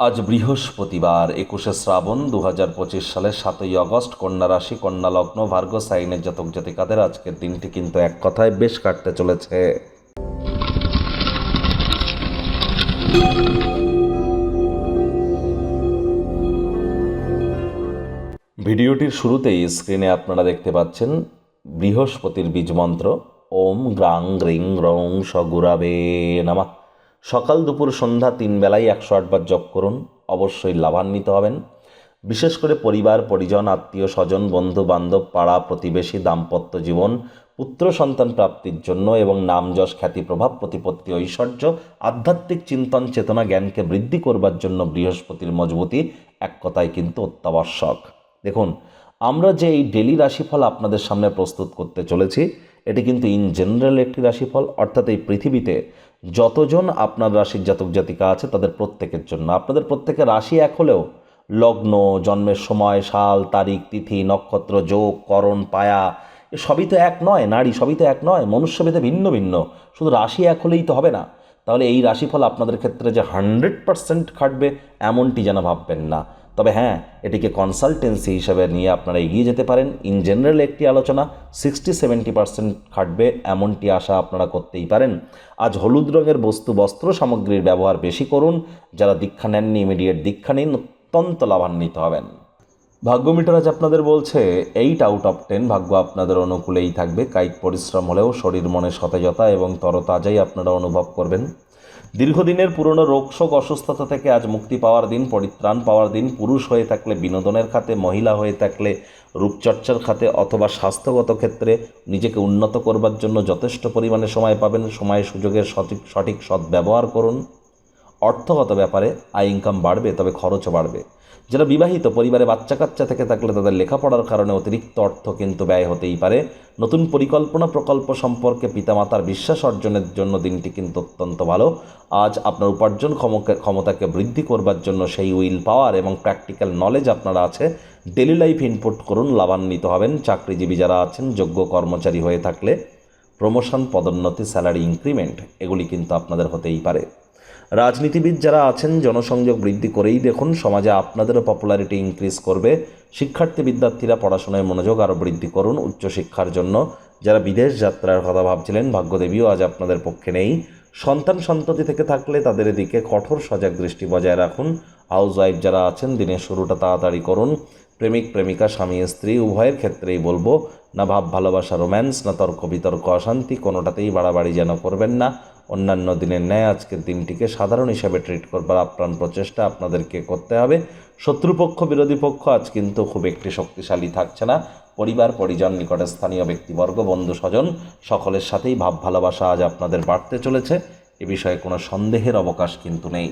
আজ বৃহস্পতিবার, একুশে শ্রাবণ দু হাজার পঁচিশ সালের সাতই আগস্ট, কন্যা রাশি, কন্যা লগ্ন, ভার্গ সাইনের জাতক জাতিকাদের আজকের দিনটি কিন্তু এক কথায় বেশ কাটতে চলেছে। ভিডিওটির শুরুতেই স্ক্রিনে আপনারা দেখতে পাচ্ছেন বৃহস্পতির বীজ মন্ত্র, ওম গ্রাং গ্রিং রং সগুরাবে নামা। সকাল দুপুর সন্ধ্যা তিন বেলায় একশো আটবার জপ করুন, অবশ্যই লাভান্বিত হবেন। বিশেষ করে পরিবার, পরিজন, আত্মীয়, স্বজন, বন্ধু, বান্ধব, পাড়া, প্রতিবেশী, দাম্পত্য জীবন, পুত্র, সন্তান প্রাপ্তির জন্য এবং নাম, যশ, খ্যাতি, প্রভাব, প্রতিপত্তি, ঐশ্বর্য, আধ্যাত্মিক চিন্তন, চেতনা, জ্ঞানকে বৃদ্ধি করবার জন্য বৃহস্পতির মজবুতি এক কথায় কিন্তু অত্যাবশ্যক। দেখুন, আমরা যে এই ডেলি রাশিফল আপনাদের সামনে প্রস্তুত করতে চলেছি এটি কিন্তু ইন জেনারেল একটি রাশিফল, অর্থাৎ এই পৃথিবীতে যতজন আপনার রাশির জাতক জাতিকা আছে, তাদের প্রত্যেকের জন্য। আপনাদের প্রত্যেকের রাশি এক হলেও লগ্ন, জন্মের সময়, সাল, তারিখ, তিথি, নক্ষত্র, যোগ, করণ, পায়া সবই তো এক নয়, নারী সবই তো এক নয়, মনুষ্যভেদে ভিন্ন ভিন্ন। শুধু রাশি এক হলেই তো হবে না। তাহলে এই রাশিফল আপনাদের ক্ষেত্রে যে হান্ড্রেড পার্সেন্ট খাটবে, এমনটি যেন ভাববেন না। তবে হ্যাঁ এটিকে কনসালটেন্সি হিসাবে নিয়ে আপনারা এগিয়ে যেতে পারেন। ইন জেনারেল একটি আলোচনা সিক্সটি সেভেন্টি পার্সেন্ট খাটবে, এমনটি আশা আপনারা করতেই পারেন। আজ হলুদ রঙের বস্তু বস্ত্র সামগ্রীর ব্যবহার বেশি করুন। যারা দীক্ষা নেননি ইমিডিয়েট দীক্ষা নিন, অত্যন্ত লাভান্বিত হবেন। ভাগ্য মিটার আজ আপনাদের বলছে এইট আউট অফ টেন ভাগ্য আপনাদের অনুকূলেই থাকবে। কায়িক পরিশ্রম হলেও শরীর মনে সতেজতা এবং তরতাজাই আপনারা অনুভব করবেন। দীর্ঘদিনের পুরনো রোগশোক অসুস্থতা থেকে আজ মুক্তি পাওয়ার দিন, পরিত্রাণ পাওয়ার দিন, পুরুষ হয়ে থাকলে বিনোদনের খাতে, মহিলা হয়ে থাকলে রূপচর্চার খাতে অথবা স্বাস্থ্যগত ক্ষেত্রে নিজেকে উন্নত করবার জন্য যথেষ্ট পরিমাণে সময় পাবেন। সময় সুযোগের সঠিক সঠিক সদ্ব্যবহার করুন। অর্থগত ব্যাপারে আয় ইনকাম বাড়বে, তবে খরচও বাড়বে। যারা বিবাহিত পরিবারে বাচ্চা কাচ্চা থেকে থাকলে তাদের লেখাপড়ার কারণে অতিরিক্ত অর্থ কিন্তু ব্যয় হতেই পারে। নতুন পরিকল্পনা প্রকল্প সম্পর্কে পিতামাতার বিশ্বাস অর্জনের জন্য দিনটি কিন্তু অত্যন্ত ভালো। আজ আপনার উপার্জন ক্ষমতাকে বৃদ্ধি করবার জন্য সেই উইল পাওয়ার এবং প্র্যাকটিক্যাল নলেজ আপনারা আছে। ডেলি লাইফ ইনপুট করুন, লাভান্বিত হবেন। চাকরিজীবী যারা আছেন, যোগ্য কর্মচারী হয়ে থাকলে প্রমোশন, পদোন্নতি, স্যালারি ইনক্রিমেন্ট, এগুলি কিন্তু আপনাদের হতেই পারে। রাজনীতিবিদ যারা আছেন, জনসংযোগ বৃদ্ধি করেই দেখুন সমাজে আপনাদেরও পপুলারিটি ইনক্রিজ করবে। শিক্ষার্থী বিদ্যার্থীরা পড়াশোনায় মনোযোগ আরও বৃদ্ধি করুন উচ্চশিক্ষার জন্য। যারা বিদেশ যাত্রার কথা ভাবছিলেন, ভাগ্যদেবীও আজ আপনাদের পক্ষে নেই। সন্তান সন্ততি থেকে থাকলে তাদের দিকে কঠোর সজাগ দৃষ্টি বজায় রাখুন। হাউস ওয়াইফ যারা আছেন, দিনের শুরুটা তাড়াতাড়ি করুন। প্রেমিক, প্রেমিকা, স্বামী, স্ত্রী, উভয়ের ক্ষেত্রেই বলব, না ভাব, ভালোবাসা, রোম্যান্স, না তর্ক, বিতর্ক, অশান্তি, কোনোটাতেই বাড়াবাড়ি যেন করবেন না। অন্যান্য দিনের ন্যায় আজকের দিনটিকে সাধারণ হিসাবে ট্রিট করবার আপ্রাণ প্রচেষ্টা আপনাদেরকে করতে হবে। শত্রুপক্ষ, বিরোধী পক্ষ আজ কিন্তু খুব একটি শক্তিশালী থাকছে না। পরিবার, পরিজন, নিকটে স্থানীয় ব্যক্তিবর্গ, বন্ধু, স্বজন, সকলের সাথেই ভাব, ভালোবাসা আজ আপনাদের বাড়তে চলেছে। এ বিষয়ে কোনো সন্দেহের অবকাশ কিন্তু নেই।